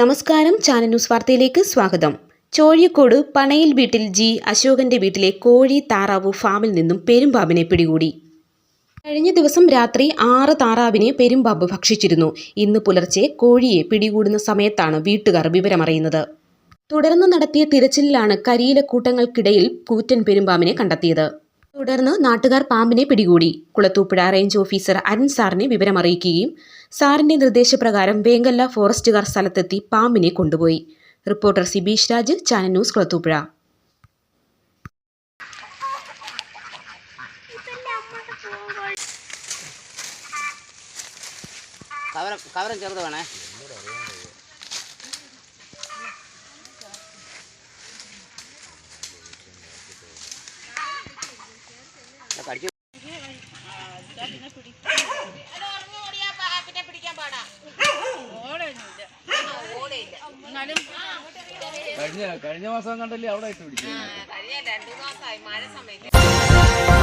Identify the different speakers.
Speaker 1: നമസ്കാരം. Channel news വാർത്തയിലേക്ക് സ്വാഗതം. ചോഴിക്കോട് പണയിൽ വീട്ടിൽ ജി അശോകന്റെ വീട്ടിലെ കോഴി താറാവ് ഫാമിൽ നിന്നും പെരുമ്പാമ്പിനെ പിടികൂടി. കഴിഞ്ഞ ദിവസം രാത്രി ആറ് താറാവിനെ പെരുമ്പാമ്പ് ഭക്ഷിച്ചിരുന്നു. ഇന്ന് പുലർച്ചെ കോഴിയെ പിടികൂടുന്ന സമയത്താണ് വീട്ടുകാർ വിവരമറിയുന്നത്. തുടർന്ന് നടത്തിയ തിരച്ചിലിലാണ് കരിയിലക്കൂട്ടങ്ങൾക്കിടയിൽ കൂറ്റൻ പെരുമ്പാമ്പിനെ കണ്ടെത്തിയത്. തുടർന്ന് നാട്ടുകാർ പാമ്പിനെ പിടികൂടി. കുളത്തൂപ്പുഴ റേഞ്ച് ഓഫീസർ അരുൺ സാറിനെ വിവരമറിയിക്കുകയും സാറിന്റെ നിർദ്ദേശപ്രകാരം വേങ്കല്ല ഫോറസ്റ്റുകാർ സ്ഥലത്തെത്തി പാമ്പിനെ കൊണ്ടുപോയി. Reporter Sibeesh Raj channel news Kulathupuzha.
Speaker 2: ചെറുത് വേണേ.
Speaker 3: കഴിഞ്ഞ കഴിഞ്ഞ മാസം കണ്ടല്ലേ അവിടെ ഇട്ട് പിടിച്ചു
Speaker 4: കഴിഞ്ഞ രണ്ടു മാസമായി മഴ സമയത്ത്.